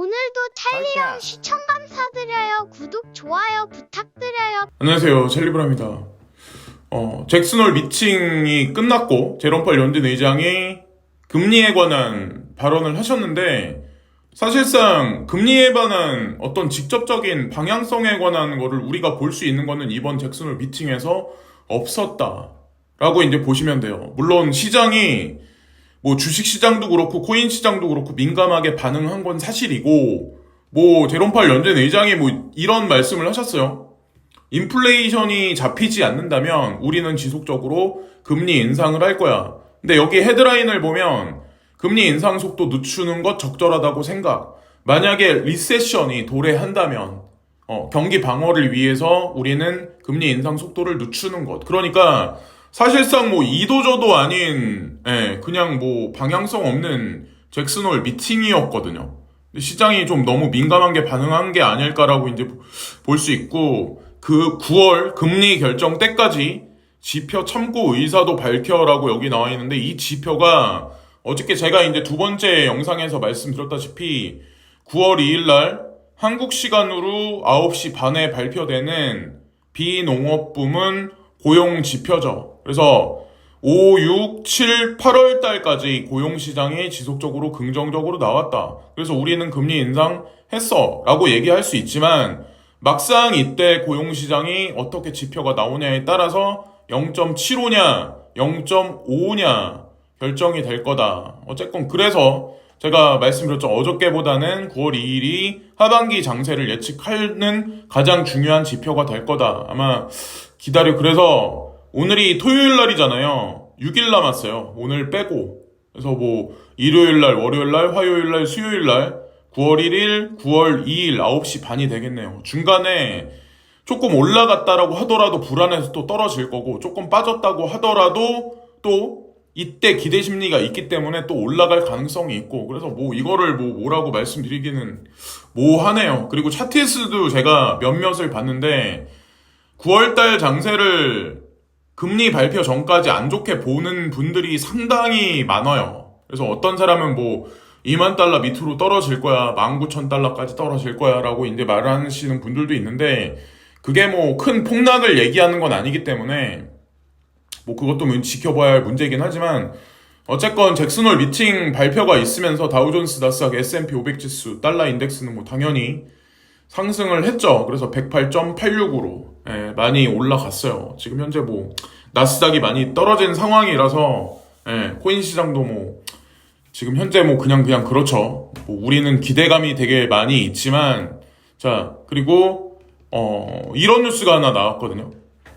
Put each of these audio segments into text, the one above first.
오늘도 찰리형 시청 감사드려요. 구독, 좋아요 부탁드려요. 안녕하세요. 첼리브라입니다. 어, 잭슨홀 미팅이 끝났고, 제롬펄 연준 의장이 금리에 관한 발언을 하셨는데, 사실상 금리에 관한 어떤 직접적인 방향성에 관한 거를 우리가 볼 수 있는 거는 이번 잭슨홀 미팅에서 없었다. 라고 이제 보시면 돼요. 물론 시장이 뭐 주식 시장도 그렇고 코인 시장도 그렇고 민감하게 반응한 건 사실이고, 뭐 제롬펄 연준 의장이 뭐 이런 말씀을 하셨어요. 인플레이션이 잡히지 않는다면 우리는 지속적으로 금리 인상을 할 거야. 근데 여기 헤드라인을 보면 금리 인상 속도 늦추는 것 적절하다고 생각. 만약에 리세션이 도래한다면 어, 경기 방어를 위해서 우리는 금리 인상 속도를 늦추는 것. 그러니까 사실상 뭐 이도저도 아닌 예, 그냥 뭐 방향성 없는 잭슨홀 미팅이었거든요. 시장이 좀 너무 민감한 게 반응한 게 아닐까라고 이제 볼 수 있고 그 9월 금리 결정 때까지 지표 참고 의사도 밝혀라고 여기 나와 있는데 이 지표가 어저께 제가 이제 두 번째 영상에서 말씀드렸다시피 9월 2일 날 한국 시간으로 9시 반에 발표되는 비농업 부문 고용 지표죠. 그래서 5, 6, 7, 8월 달까지 고용 시장이 지속적으로 긍정적으로 나왔다. 그래서 우리는 금리 인상 했어. 라고 얘기할 수 있지만 막상 이때 고용 시장이 어떻게 지표가 나오냐에 따라서 0.75냐, 0.5냐 결정이 될 거다. 어쨌건 그래서 제가 말씀드렸죠. 어저께보다는 9월 2일이 하반기 장세를 예측하는 가장 중요한 지표가 될 거다. 아마 기다려. 그래서 오늘이 토요일 날이잖아요. 6일 남았어요. 오늘 빼고. 그래서 뭐 일요일 날, 월요일 날, 화요일 날, 수요일 날 9월 1일, 9월 2일 9시 반이 되겠네요. 중간에 조금 올라갔다라고 하더라도 불안해서 또 떨어질 거고 조금 빠졌다고 하더라도 또 이때 기대 심리가 있기 때문에 또 올라갈 가능성이 있고 그래서 뭐 이거를 뭐 뭐라고 말씀드리기는 뭐하네요. 그리고 차티스도 제가 몇몇을 봤는데 9월달 장세를 금리 발표 전까지 안 좋게 보는 분들이 상당히 많아요. 그래서 어떤 사람은 뭐 2만 달러 밑으로 떨어질 거야, 19,000달러까지 떨어질 거야 라고 이제 말하시는 분들도 있는데 그게 뭐 큰 폭락을 얘기하는 건 아니기 때문에 뭐 그것도 문- 지켜봐야 할 문제이긴 하지만 어쨌건 잭슨홀 미팅 발표가 있으면서 다우존스, 나스닥, S&P 500 지수, 달러 인덱스는 뭐 당연히 상승을 했죠. 그래서 108.86으로 많이 올라갔어요. 지금 현재 뭐 나스닥이 많이 떨어진 상황이라서 예, 코인 시장도 뭐 지금 현재 뭐 그냥 그냥 그렇죠. 뭐 우리는 기대감이 되게 많이 있지만 자 그리고 어 이런 뉴스가 하나 나왔거든요.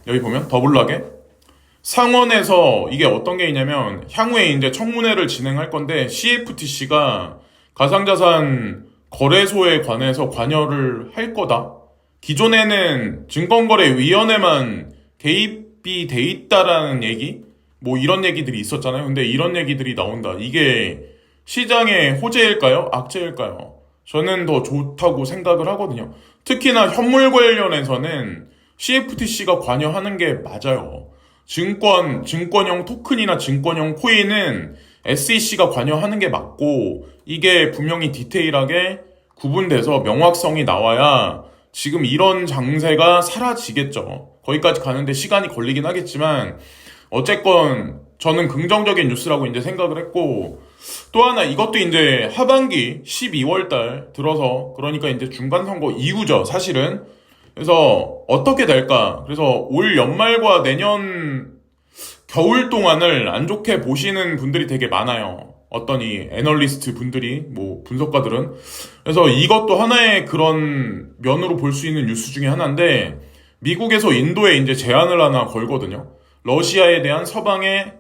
여기 보면 더블락에 상원에서 이게 어떤 게 있냐면 향후에 이제 청문회를 진행할 건데 CFTC가 가상자산 거래소에 관해서 관여를 할 거다. 기존에는 증권거래위원회만 개입이 돼 있다라는 얘기, 뭐 이런 얘기들이 있었잖아요. 근데 이런 얘기들이 나온다. 이게 시장의 호재일까요? 악재일까요? 저는 더 좋다고 생각을 하거든요. 특히나 현물 관련해서는 CFTC가 관여하는 게 맞아요. 증권, 증권형 토큰이나 증권형 코인은 SEC가 관여하는 게 맞고, 이게 분명히 디테일하게 구분돼서 명확성이 나와야 지금 이런 장세가 사라지겠죠. 거기까지 가는데 시간이 걸리긴 하겠지만, 어쨌건 저는 긍정적인 뉴스라고 이제 생각을 했고, 또 하나 이것도 이제 하반기 12월 달 들어서, 그러니까 이제 중간 선거 이후죠, 사실은. 그래서 어떻게 될까? 그래서 올 연말과 내년 겨울 동안을 안 좋게 보시는 분들이 되게 많아요. 어떤 이 애널리스트 분들이, 뭐 분석가들은. 그래서 이것도 하나의 그런 면으로 볼 수 있는 뉴스 중에 하나인데, 미국에서 인도에 이제 제한을 하나 걸거든요. 러시아에 대한 서방의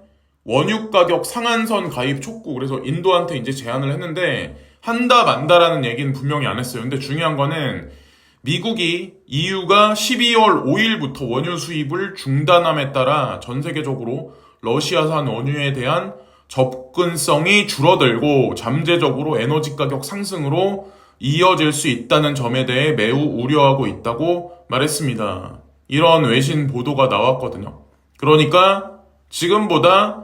원유 가격 상한선 가입 촉구. 그래서 인도한테 이제 제안을 했는데, 한다 만다라는 얘기는 분명히 안 했어요. 근데 중요한 거는, 미국이 EU가 12월 5일부터 원유 수입을 중단함에 따라 전 세계적으로 러시아산 원유에 대한 접근성이 줄어들고 잠재적으로 에너지 가격 상승으로 이어질 수 있다는 점에 대해 매우 우려하고 있다고 말했습니다. 이런 외신 보도가 나왔거든요. 그러니까 지금보다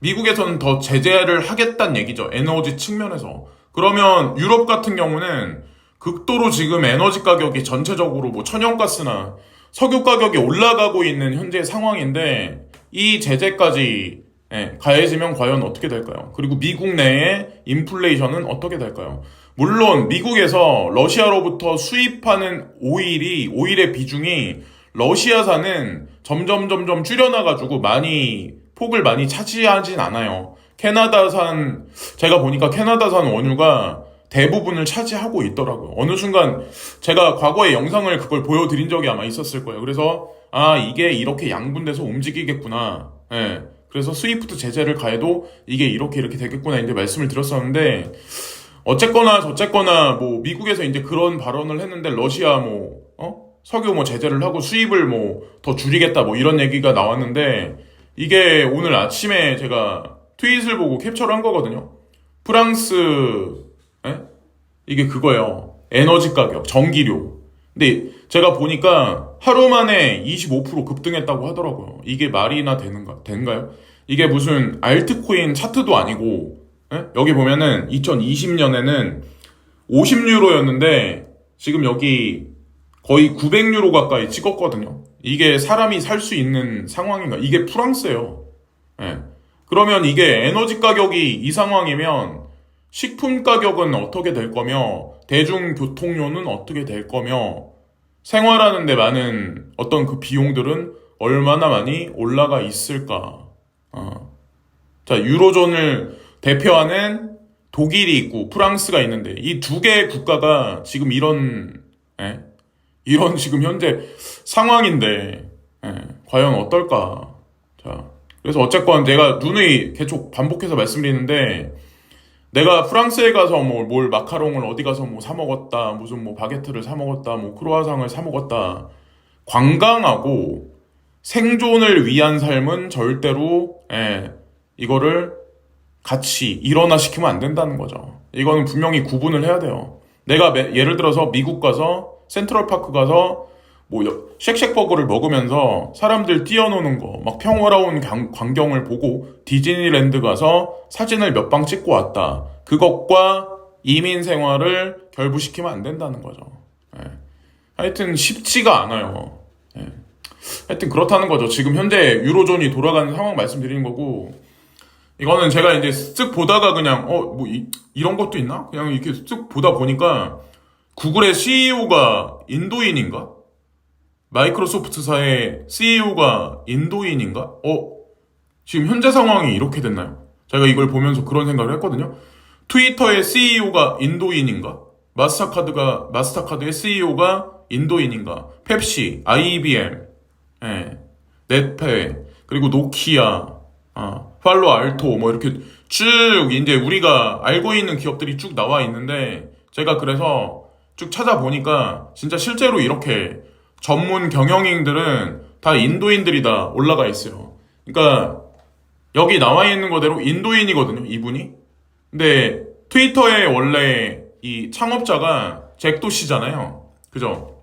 미국에서는 더 제재를 하겠다는 얘기죠. 에너지 측면에서. 그러면 유럽 같은 경우는 극도로 지금 에너지 가격이 전체적으로 뭐 천연가스나 석유 가격이 올라가고 있는 현재 상황인데 이 제재까지 예, 가해지면 과연 어떻게 될까요? 그리고 미국 내의 인플레이션은 어떻게 될까요? 물론 미국에서 러시아로부터 수입하는 오일이 오일의 비중이 러시아산은 점점 점점 줄여나가지고 많이 폭을 많이 차지하진 않아요. 캐나다산 제가 보니까 캐나다산 원유가 대부분을 차지하고 있더라고요. 어느 순간 제가 과거에 영상을 그걸 보여드린 적이 아마 있었을 거예요. 그래서 아 이게 이렇게 양분돼서 움직이겠구나. 예. 그래서 스위프트 제재를 가해도 이게 이렇게 이렇게 되겠구나 이제 말씀을 드렸었는데 어쨌거나 저쨌거나 뭐 미국에서 이제 그런 발언을 했는데 러시아 뭐 어? 석유 뭐 제재를 하고 수입을 뭐 더 줄이겠다 뭐 이런 얘기가 나왔는데 이게 오늘 아침에 제가 트윗을 보고 캡처를 한 거거든요. 프랑스 에? 이게 그거예요. 에너지 가격, 전기료. 근데 제가 보니까 하루 만에 25% 급등했다고 하더라고요. 이게 말이나 되는가, 되는가요? 이게 무슨 알트코인 차트도 아니고, 에? 여기 보면은 2020년에는 50유로였는데, 지금 여기 거의 900유로 가까이 찍었거든요. 이게 사람이 살 수 있는 상황인가? 이게 프랑스예요. 예. 그러면 이게 에너지 가격이 이 상황이면 식품 가격은 어떻게 될 거며 대중교통료는 어떻게 될 거며 생활하는데 많은 어떤 그 비용들은 얼마나 많이 올라가 있을까? 어. 자 유로존을 대표하는 독일이 있고 프랑스가 있는데 이 두 개의 국가가 지금 이런 예? 이런 지금 현재 상황인데 예, 과연 어떨까? 자 그래서 어쨌건 제가 누누이 계속 반복해서 말씀드리는데 내가 프랑스에 가서 뭐 뭘 마카롱을 어디 가서 뭐 사 먹었다 무슨 뭐 바게트를 사 먹었다 뭐 크로아상을 사 먹었다 관광하고 생존을 위한 삶은 절대로 예, 이거를 같이 일어나 시키면 안 된다는 거죠. 이거는 분명히 구분을 해야 돼요. 내가 매- 예를 들어서 미국 가서 센트럴 파크 가서 뭐 여- 쉑쉑버거를 먹으면서 사람들 뛰어노는 거, 막 평화로운 강- 광경을 보고 디즈니랜드 가서 사진을 몇 방 찍고 왔다. 그것과 이민 생활을 결부시키면 안 된다는 거죠. 예. 하여튼 쉽지가 않아요. 예. 하여튼 그렇다는 거죠. 지금 현재 유로존이 돌아가는 상황 말씀드리는 거고, 이거는 제가 이제 쓱 보다가 그냥, 어, 뭐, 이, 이런 것도 있나? 그냥 이렇게 쓱 보다 보니까, 구글의 CEO가 인도인인가? 마이크로소프트사의 CEO가 인도인인가? 어, 지금 현재 상황이 이렇게 됐나요? 제가 이걸 보면서 그런 생각을 했거든요. 트위터의 CEO가 인도인인가? 마스터카드가, 마스터카드의 CEO가 인도인인가? 펩시, IBM, 예, 넷페, 그리고 노키아, 아, 팔로 알토, 뭐 이렇게 쭉 이제 우리가 알고 있는 기업들이 쭉 나와 있는데, 제가 그래서 쭉 찾아보니까 진짜 실제로 이렇게 전문 경영인들은 다 인도인들이 다 올라가 있어요. 그러니까 여기 나와 있는 거대로 인도인이거든요, 이분이. 근데 트위터의 원래 이 창업자가 잭도 씨잖아요. 그죠?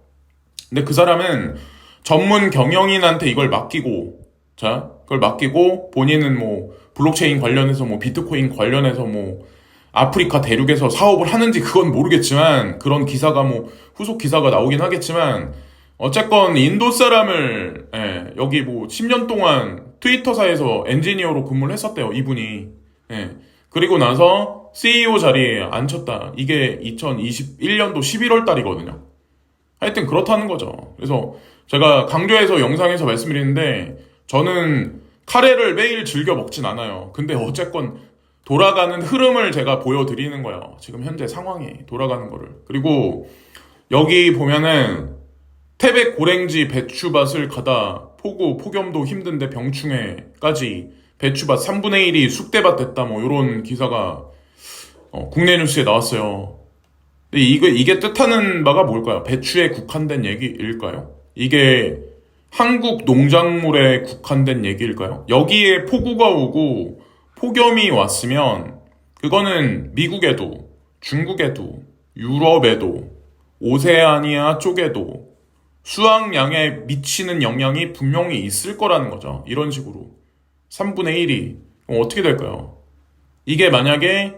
근데 그 사람은 전문 경영인한테 이걸 맡기고, 자, 그걸 맡기고 본인은 뭐 블록체인 관련해서 뭐 비트코인 관련해서 뭐 아프리카 대륙에서 사업을 하는지 그건 모르겠지만 그런 기사가 뭐 후속 기사가 나오긴 하겠지만 어쨌건 인도 사람을 예, 여기 뭐 10년 동안 트위터사에서 엔지니어로 근무를 했었대요 이분이 예. 그리고 나서 CEO 자리에 앉혔다 이게 2021년도 11월 달이거든요 하여튼 그렇다는 거죠 그래서 제가 강조해서 영상에서 말씀드리는데 저는 카레를 매일 즐겨 먹진 않아요 근데 어쨌건 돌아가는 흐름을 제가 보여드리는 거예요. 지금 현재 상황이 돌아가는 거를. 그리고 여기 보면은 태백 고랭지 배추밭을 가다 포구 폭염도 힘든데 병충해까지 배추밭 3분의 1이 쑥대밭 됐다 뭐 이런 기사가 어, 국내 뉴스에 나왔어요. 근데 이게 이게 뜻하는 바가 뭘까요? 배추에 국한된 얘기일까요? 이게 한국 농작물에 국한된 얘기일까요? 여기에 폭우가 오고 폭염이 왔으면 그거는 미국에도 중국에도 유럽에도 오세아니아 쪽에도 수확량에 미치는 영향이 분명히 있을 거라는 거죠. 이런 식으로 3분의 1이 그럼 어떻게 될까요? 이게 만약에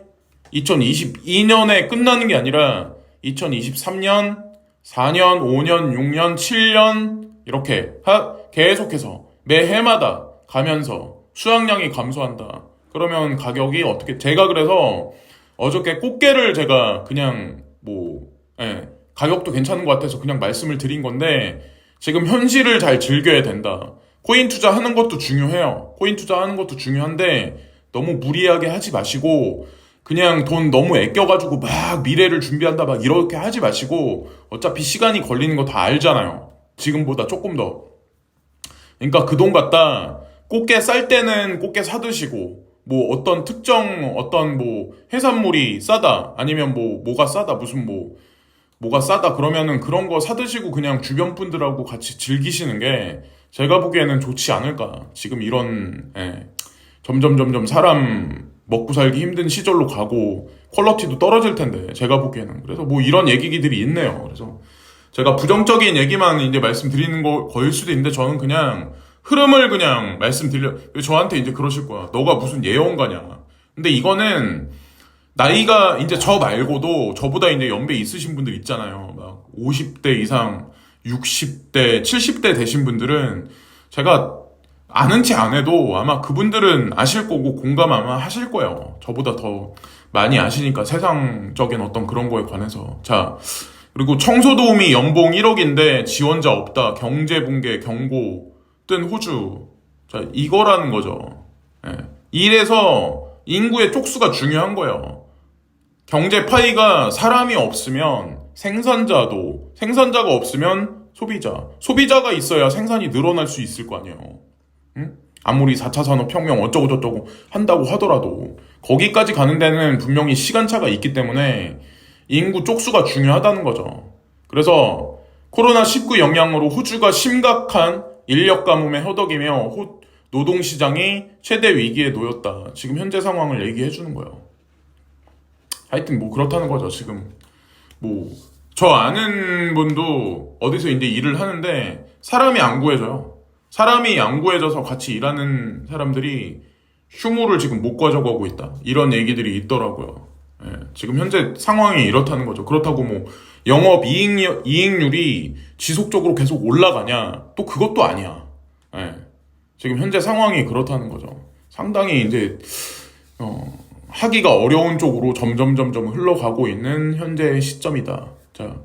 2022년에 끝나는 게 아니라 2023년, 4년, 5년, 6년, 7년 이렇게 하- 계속해서 매 해마다 가면서 수확량이 감소한다. 그러면 가격이 어떻게 제가 그래서 어저께 꽃게를 제가 그냥 뭐 예, 가격도 괜찮은 것 같아서 그냥 말씀을 드린 건데 지금 현실을 잘 즐겨야 된다. 코인 투자하는 것도 중요해요. 코인 투자하는 것도 중요한데 너무 무리하게 하지 마시고 그냥 돈 너무 아껴가지고 막 미래를 준비한다 막 이렇게 하지 마시고 어차피 시간이 걸리는 거 다 알잖아요. 지금보다 조금 더. 그러니까 그 돈 갖다 꽃게 쌀 때는 꽃게 사드시고 뭐 어떤 특정 어떤 뭐 해산물이 싸다 아니면 뭐 뭐가 싸다 무슨 뭐 뭐가 싸다 그러면은 그런 거 사드시고 그냥 주변 분들하고 같이 즐기시는 게 제가 보기에는 좋지 않을까. 지금 이런 예, 점점 점점 사람 먹고 살기 힘든 시절로 가고 퀄러티도 떨어질 텐데 제가 보기에는. 그래서 뭐 이런 얘기들이 있네요. 그래서 제가 부정적인 얘기만 이제 말씀드리는 거 거일 수도 있는데 저는 그냥 흐름을 그냥 말씀드려 저한테 이제 그러실 거야. 너가 무슨 예언가냐. 근데 이거는 나이가 이제 저 말고도 저보다 이제 연배 있으신 분들 있잖아요. 막 50대 이상, 60대, 70대 되신 분들은 제가 아는 체 안 해도 아마 그분들은 아실 거고 공감 아마 하실 거예요. 저보다 더 많이 아시니까 세상적인 어떤 그런 거에 관해서. 자, 그리고 청소도우미 연봉 1억인데 지원자 없다. 경제 붕괴 경고 뜬 호주. 자, 이거라는 거죠. 예. 이래서 인구의 쪽수가 중요한 거예요. 경제 파이가 사람이 없으면 생산자도 생산자가 없으면 소비자 소비자가 있어야 생산이 늘어날 수 있을 거 아니에요. 응? 아무리 4차 산업혁명 어쩌고 저쩌고 한다고 하더라도 거기까지 가는 데는 분명히 시간차가 있기 때문에 인구 쪽수가 중요하다는 거죠. 그래서 코로나19 영향으로 호주가 심각한 인력 가뭄에 허덕이며 호- 노동시장이 최대 위기에 놓였다. 지금 현재 상황을 얘기해 주는 거예요. 하여튼 뭐 그렇다는 거죠. 지금 뭐 저 아는 분도 어디서 이제 일을 하는데 사람이 안 구해져요. 사람이 안 구해져서 같이 일하는 사람들이 휴무를 지금 못 가져가고 있다. 이런 얘기들이 있더라고요. 예, 지금 현재 상황이 이렇다는 거죠. 그렇다고 뭐 영업 이익, 이익률이 지속적으로 계속 올라가냐? 또 그것도 아니야. 예, 지금 현재 상황이 그렇다는 거죠. 상당히 이제 어, 하기가 어려운 쪽으로 점점 점점 흘러가고 있는 현재 시점이다. 자,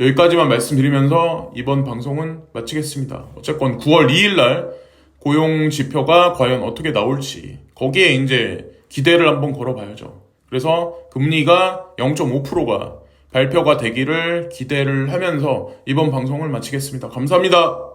여기까지만 말씀드리면서 이번 방송은 마치겠습니다. 어쨌건 9월 2일 날 고용 지표가 과연 어떻게 나올지 거기에 이제 기대를 한번 걸어봐야죠. 그래서 금리가 0.5%가 발표가 되기를 기대를 하면서 이번 방송을 마치겠습니다. 감사합니다.